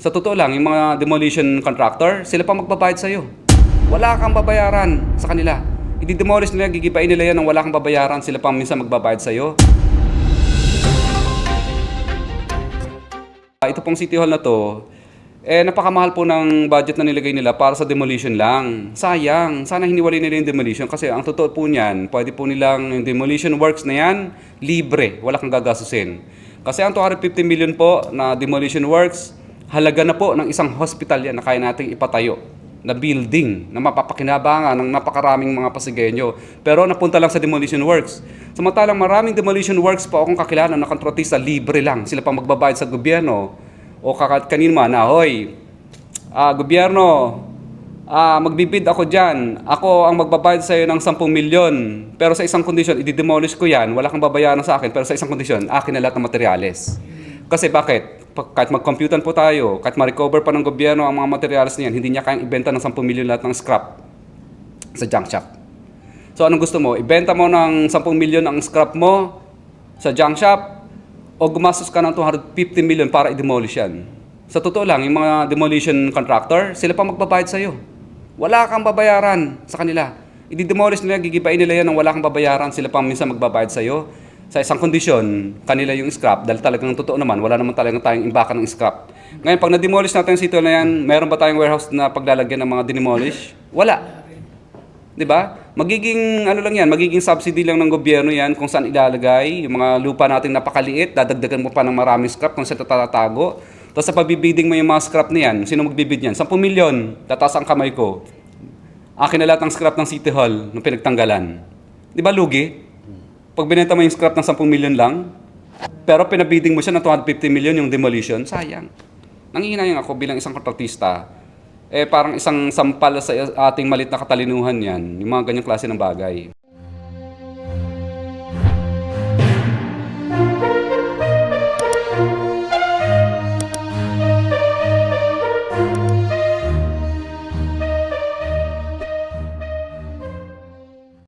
Sa totoo lang, yung mga demolition contractor, sila pa magbabayad sa'yo. Wala kang babayaran sa kanila. I-demolish nila, gigibain nila yan ng wala kang babayaran, sila pa minsan magbabayad sa'yo. Ah, Ito pong City Hall na to, eh napakamahal po ng budget na nilagay nila para sa demolition lang. Sayang, sana hiniwalay nila yung demolition kasi ang totoo po niyan, pwede po nilang yung demolition works na yan, libre, wala kang gagasusin. Kasi ang 250 million po na demolition works, halaga na po ng isang hospital yan na kaya nating ipatayo na building na mapapakinabangan ng napakaraming mga Pasigenyo. Pero napunta lang sa demolition works. Samantalang maraming demolition works po akong kakilala na kontratista libre lang. Sila pa magbabayad sa gobyerno. O kakat kanin man, na, hoy, ah, gobyerno, ah, magbibid ako dyan. Ako ang magbabayad sa'yo ng 10 milyon. Pero sa isang kondisyon, i-demolish ko yan. Wala kang babayaran sa akin. Pero sa isang kondisyon, akin na lahat ng materyales. Kasi bakit? Kahit mag-computan po tayo, kahit ma-recover pa ng gobyerno ang mga materials niyan, hindi niya kayang ibenta ng 10 milyon lahat ng scrap sa junk shop. So anong gusto mo? Ibenta mo ng 10 milyon ang scrap mo sa junk shop o gumastos ka ng 250 million para i-demolish yan? Sa totoo lang, yung mga demolition contractor, sila pa magbabayad sa'yo. Wala kang babayaran sa kanila. I-demolish nila, gigibain nila yan ng wala kang babayaran, sila pa minsan magbabayad sa'yo. Sa isang kondisyon, kanila yung scrap, dahil talagang totoo naman, wala naman talagang tayong imbakan ng scrap. Ngayon, pag na-demolish natin yung sito na yan, meron ba tayong warehouse na paglalagyan ng mga dinemolish? Wala. 'Di ba? Magiging ano lang 'yan, magiging subsidy lang ng gobyerno 'yan kung saan ilalagay yung mga lupa nating napakaliit, dadagdagan mo pa ng maraming scrap kung saan tatatago. Tapos sa pabibiding mo yung mga scrap na yan, sino magbibid yan? 10 milyon, tataas ang kamay ko. Akin na lahat ng scrap ng City Hall nung pinagtanggalan. Di ba lugi? Pag binenta mo yung scrap ng 10 milyon lang, pero pinabiding mo siya ng 250 million yung demolition, sayang. Nangihinayang ako bilang isang kontratista, eh parang isang sampal sa ating malit na katalinuhan yan, yung mga ganyang klase ng bagay.